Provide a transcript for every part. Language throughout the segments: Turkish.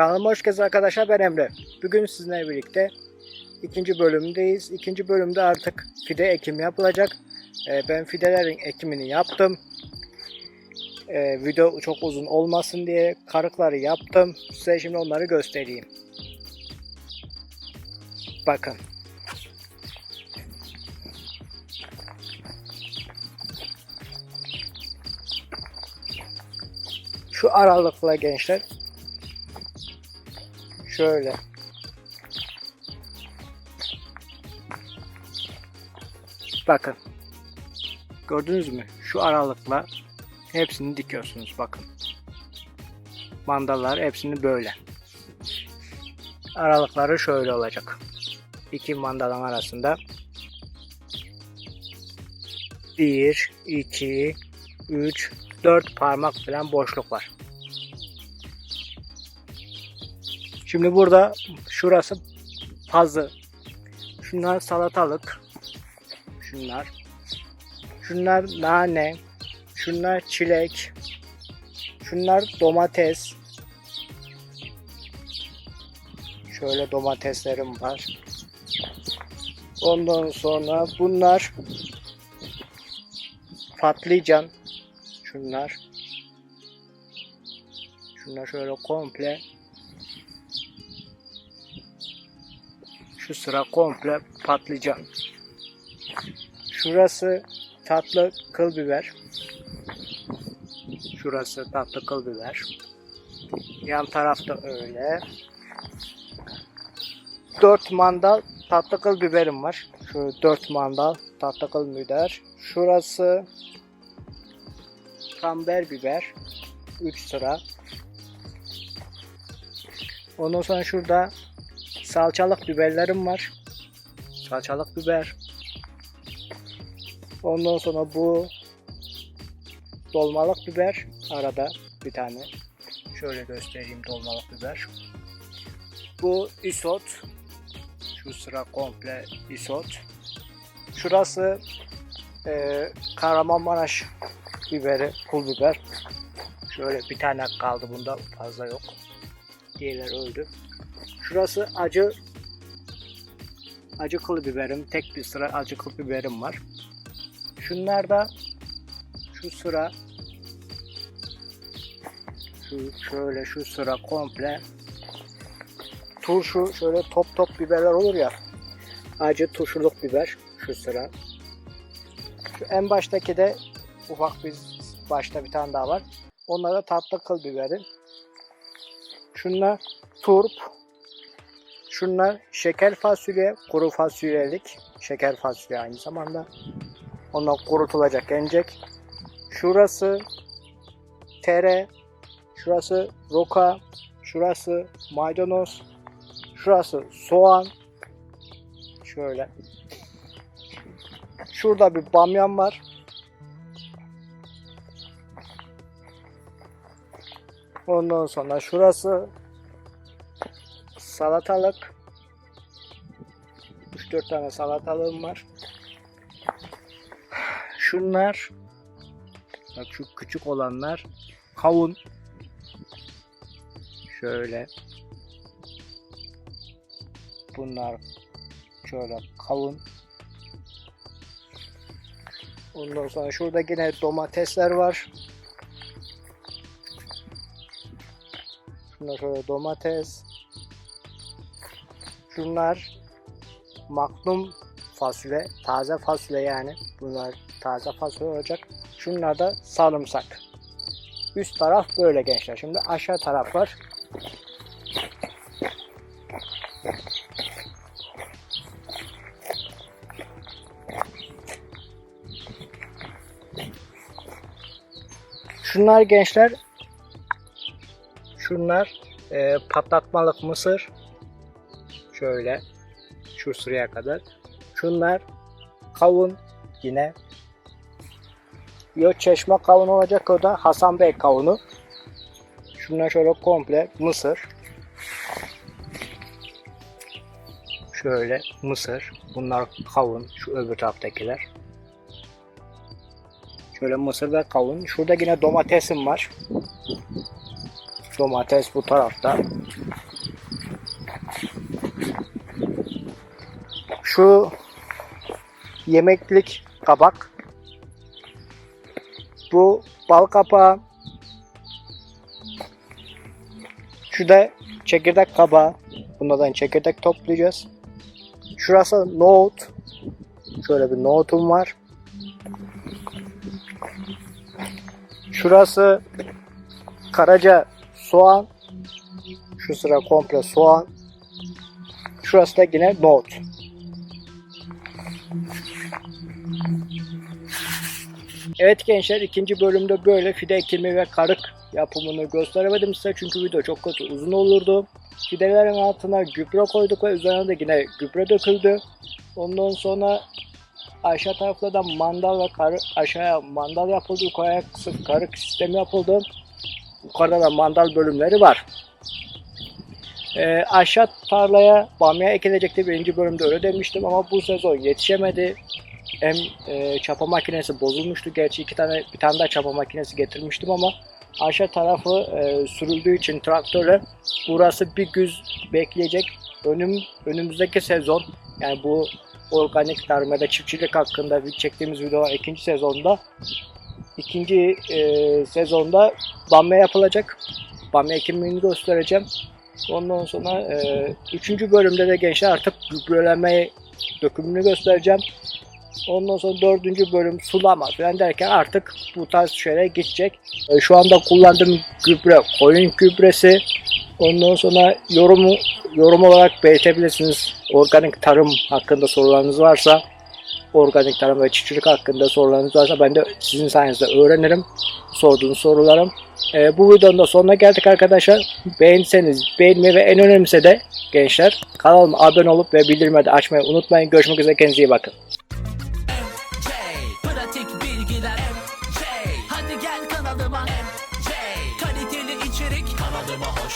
Kanalıma hoş geldiniz arkadaşlar ben Emre. Bugün sizinle birlikte ikinci bölümdeyiz. İkinci bölümde artık fide ekimi yapılacak. Ee, ben fidelerin ekimini yaptım. Ee, video çok uzun olmasın diye karıkları yaptım. Size şimdi onları göstereyim. Bakın. Şu aralıkla gençler şöyle. Bakın. Gördünüz mü? Şu aralıkla hepsini dikiyorsunuz bakın. Mandallar hepsini böyle. Aralıkları şöyle olacak. İki mandalın arasında. 1 2 3 4 parmak falan boşluk var Şimdi burada şurası pazı. Şunlar salatalık. Şunlar. Şunlar nane. Şunlar çilek. Şunlar domates. Şöyle domateslerim var. Ondan sonra bunlar patlıcan. Şunlar. Şunlar şöyle komple Şu sıra komple patlıcan. Şurası tatlı kıl biber. Şurası tatlı kıl biber. Yan tarafta öyle. Dört mandal tatlı kıl biberim var. Şu dört mandal tatlı kıl biber. Şurası kamber biber. Üç sıra. Ondan sonra şurada salçalık biberlerim var. Salçalık biber. Ondan sonra bu dolmalık biber. Arada bir tane. Şöyle göstereyim dolmalık biber. Bu isot. Şu sıra komple isot. Şurası e, Kahramanmaraş biberi, pul biber. Şöyle bir tane kaldı bunda fazla yok. Diğerleri öldü. Şurası acı acı kıl biberim. Tek bir sıra acı kıl biberim var. Şunlar da şu sıra şu şöyle şu sıra komple turşu şöyle top top biberler olur ya acı turşuluk biber şu sıra. Şu en baştaki de ufak bir başta bir tane daha var. Onlar da tatlı kıl biberi. Şunlar turp, Şunlar şeker fasulye, kuru fasulyelik. Şeker fasulye aynı zamanda. Onlar kurutulacak, yenecek. Şurası tere, şurası roka, şurası maydanoz, şurası soğan. Şöyle. Şurada bir bamyan var. Ondan sonra şurası salatalık. 3-4 tane salatalığım var. Şunlar bak şu küçük olanlar kavun. Şöyle. Bunlar şöyle kavun. Ondan sonra şurada yine domatesler var. Şunlar şöyle domates. Şunlar maklum fasulye, taze fasulye yani. Bunlar taze fasulye olacak. Şunlar da sarımsak. Üst taraf böyle gençler. Şimdi aşağı taraf var. Şunlar gençler şunlar e, patlatmalık mısır Şöyle şu sıraya kadar. Şunlar kavun yine. Yok çeşme kavun olacak o da Hasan Bey kavunu. Şunlar şöyle komple mısır. Şöyle mısır. Bunlar kavun. Şu öbür taraftakiler. Şöyle mısır ve kavun. Şurada yine domatesim var. Domates bu tarafta. Şu yemeklik kabak. Bu bal kapağı. Şu da çekirdek kabağı. Bunlardan çekirdek toplayacağız. Şurası nohut. Şöyle bir nohutum var. Şurası karaca soğan. Şu sıra komple soğan. Şurası da yine nohut. Evet gençler ikinci bölümde böyle fide ekimi ve karık yapımını gösteremedim size çünkü video çok kötü uzun olurdu. Fidelerin altına gübre koyduk ve üzerine de yine gübre döküldü. Ondan sonra aşağı tarafta da mandal ve karı, aşağıya mandal yapıldı. Yukarıya karık sistemi yapıldı. Yukarıda da mandal bölümleri var. Ee, aşağı tarlaya bamya ekilecekti birinci bölümde öyle demiştim ama bu sezon yetişemedi. Hem e, çapa makinesi bozulmuştu. Gerçi iki tane bir tane daha çapa makinesi getirmiştim ama aşağı tarafı e, sürüldüğü için traktörle burası bir güz bekleyecek. Önüm önümüzdeki sezon yani bu organik tarım ya da çiftçilik hakkında çektiğimiz video var ikinci sezonda. ikinci e, sezonda bamya yapılacak. Bamya ekimini göstereceğim. Ondan sonra e, üçüncü bölümde de gençler artık gübreleme dökümünü göstereceğim. Ondan sonra dördüncü bölüm sulama falan derken artık bu tarz şeylere geçecek. E, şu anda kullandığım gübre koyun gübresi. Ondan sonra yorumu yorum olarak belirtebilirsiniz. Organik tarım hakkında sorularınız varsa organik tarım ve çiftçilik hakkında sorularınız varsa ben de sizin sayenizde öğrenirim sorduğunuz sorularım. E, bu videonun da sonuna geldik arkadaşlar. Beğenseniz beğenmeyi ve en önemlisi de gençler kanalıma abone olup ve bildirimleri açmayı unutmayın. Görüşmek üzere kendinize iyi bakın.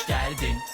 Geldin